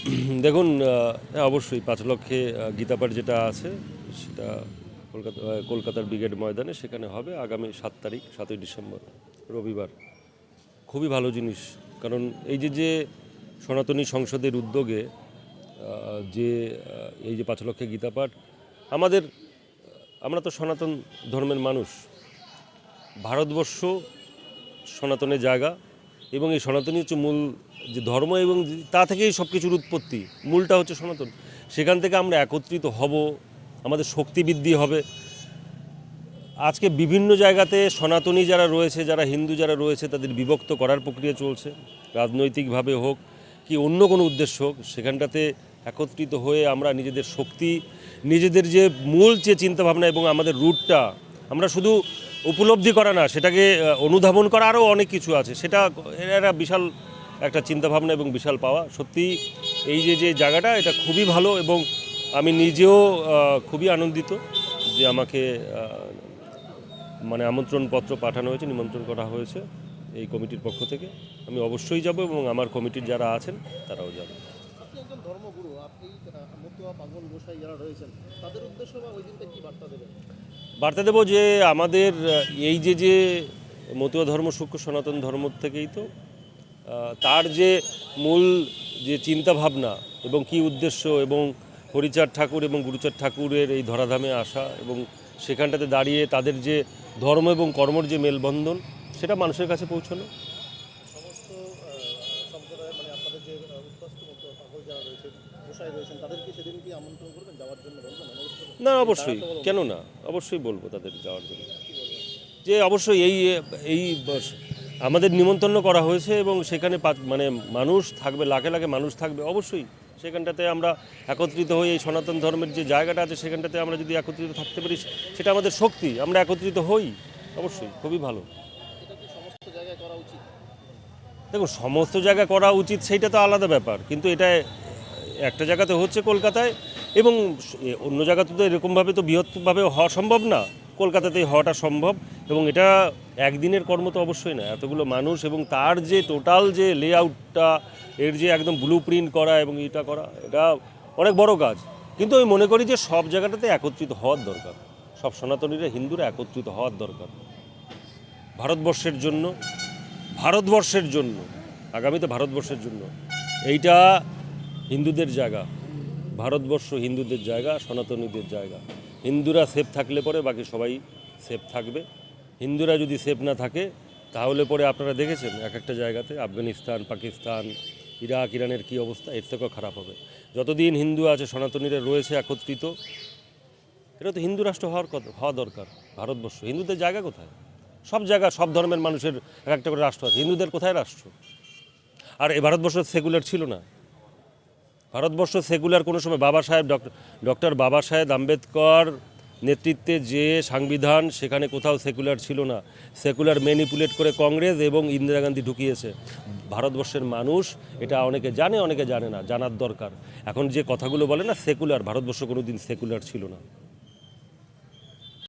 দেখুন হ্যাঁ অবশ্যই পাঁচ লক্ষে গীতাপাঠ যেটা আছে, সেটা কলকাতা কলকাতার ব্রিগেড ময়দানে সেখানে হবে আগামী সাত তারিখ, সাতই ডিসেম্বর, রবিবার। খুবই ভালো জিনিস, কারণ এই যে যে সনাতনী সংসদের উদ্যোগে যে এই যে পাঁচ লক্ষে গীতাপাঠ, আমাদের, আমরা তো সনাতন ধর্মের মানুষ। ভারতবর্ষ সনাতনের জায়গা এবং এই সনাতনী হচ্ছে মূল যে ধর্ম এবং তা থেকেই সব কিছুর উৎপত্তি, মূলটা হচ্ছে সনাতন। সেখান থেকে আমরা একত্রিত হব, আমাদের শক্তি বৃদ্ধি হবে। আজকে বিভিন্ন জায়গাতে সনাতনী যারা রয়েছে, যারা হিন্দু যারা রয়েছে, তাদের বিভক্ত করার প্রক্রিয়া চলছে। রাজনৈতিকভাবে হোক কি অন্য কোনো উদ্দেশ্য হোক, সেখানটাতে একত্রিত হয়ে আমরা নিজেদের শক্তি, নিজেদের যে মূল যে চিন্তাভাবনা এবং আমাদের রুটটা আমরা শুধু উপলব্ধি করা না, সেটাকে অনুধাবন করা আরও অনেক কিছু আছে। সেটা এরা বিশাল একটা চিন্তাভাবনা এবং বিশাল পাওয়া। সত্যি, এই যে যে জায়গাটা, এটা খুবই ভালো এবং আমি নিজেও খুবই আনন্দিত যে আমাকে মানে আমন্ত্রণপত্র পাঠানো হয়েছে, নিমন্ত্রণ করা হয়েছে এই কমিটির পক্ষ থেকে। আমি অবশ্যই যাব এবং আমার কমিটির যারা আছেন, তারাও যাবে ধর্মগুরু, আপনি যারা রয়েছেন, তাদের উদ্দেশ্য বা ওই দিনটা বার্তা দেবেন? বার্তা দেবো যে আমাদের এই যে যে মতুয়া ধর্ম, সূক্ষ্ম সনাতন ধর্ম থেকেই তো তার যে মূল যে চিন্তা ভাবনা এবং কি উদ্দেশ্য এবং হরিচাঁদ ঠাকুর এবং গুরুচাঁদ ঠাকুরের এই ধরাধামে আসা এবং সেখানটাতে দাঁড়িয়ে তাদের যে ধর্ম এবং কর্মর যে মেলবন্ধন, সেটা মানুষের কাছে পৌঁছানো সমস্ত মানে যাওয়ার জন্য? না, অবশ্যই। কেন না? অবশ্যই বলব তাদের যাওয়ার জন্য। যে অবশ্যই এই এই আমাদের নিমন্ত্রণ করা হয়েছে এবং সেখানে মানে মানুষ থাকবে, লাখে লাখে মানুষ থাকবে, অবশ্যই। সেখানটাতে আমরা একত্রিত হই এই সনাতন ধর্মের যে জায়গাটা আছে, সেখানটাতে আমরা যদি একত্রিত থাকতে পারি, সেটা আমাদের শক্তি, আমরা একত্রিত হই, অবশ্যই, খুবই ভালো। জায়গায় দেখুন সমস্ত জায়গা করা উচিত, সেইটা তো আলাদা ব্যাপার, কিন্তু এটা একটা জায়গাতে হচ্ছে কলকাতায় এবং অন্য জায়গাতে তো এরকমভাবে তো বৃহৎভাবে হওয়া সম্ভব না। কলকাতাতেই হওয়াটা সম্ভব এবং এটা একদিনের কর্ম তো অবশ্যই না। এতগুলো মানুষ এবং তার যে টোটাল যে লেআউটটা এর যে একদম ব্লু প্রিন্ট করা এবং এটা করা, এটা অনেক বড় কাজ। কিন্তু আমি মনে করি যে সব জায়গাটাতে একত্রিত হওয়ার দরকার। সব সনাতনীরা, হিন্দুরা একত্রিত হওয়ার দরকার। ভারতবর্ষের জন্য ভারতবর্ষের জন্য, আগামীতে ভারতবর্ষের জন্য। এইটা হিন্দুদের জায়গা। ভারতবর্ষ হিন্দুদের জায়গা, সনাতনীদের জায়গা। হিন্দুরা সেফ থাকলে পরে বাকি সবাই সেফ থাকবে। হিন্দুরা যদি সেফ না থাকে, তাহলে পরে আপনারা দেখেছেন এক একটা জায়গাতে আফগানিস্তান, পাকিস্তান, ইরাক, ইরানের কী অবস্থা, এর থেকেও খারাপ হবে। যতদিন হিন্দু আছে, সনাতনীরা রয়েছে একত্রিত এটা তো হিন্দু রাষ্ট্র হওয়ার কথা হওয়া দরকার, ভারতবর্ষ। হিন্দুদের জায়গা কোথায়? সব জায়গা, সব ধর্মের মানুষের এক একটা করে রাষ্ট্র আছে। হিন্দুদের কোথায় রাষ্ট্র? আর এই ভারতবর্ষ সেকুলার ছিল না। ভারতবর্ষ সেকুলার কোনো সময় বাবা সাহেব ডক্টর ডক্টর বাবা সাহেব আম্বেদকর নেতৃত্বে যে সাংবিধান, সেখানে কোথাও সেকুলার ছিল না। সেকুলার ম্যানিপুলেট করে কংগ্রেস এবং ইন্দিরা গান্ধী ঢুকিয়েছে। ভারতবর্ষের মানুষ এটা অনেকে জানে অনেকে জানে না, জানার দরকার। এখন যে কথাগুলো বলে না সেকুলার, ভারতবর্ষ কোনো দিন সেকুলার ছিল না।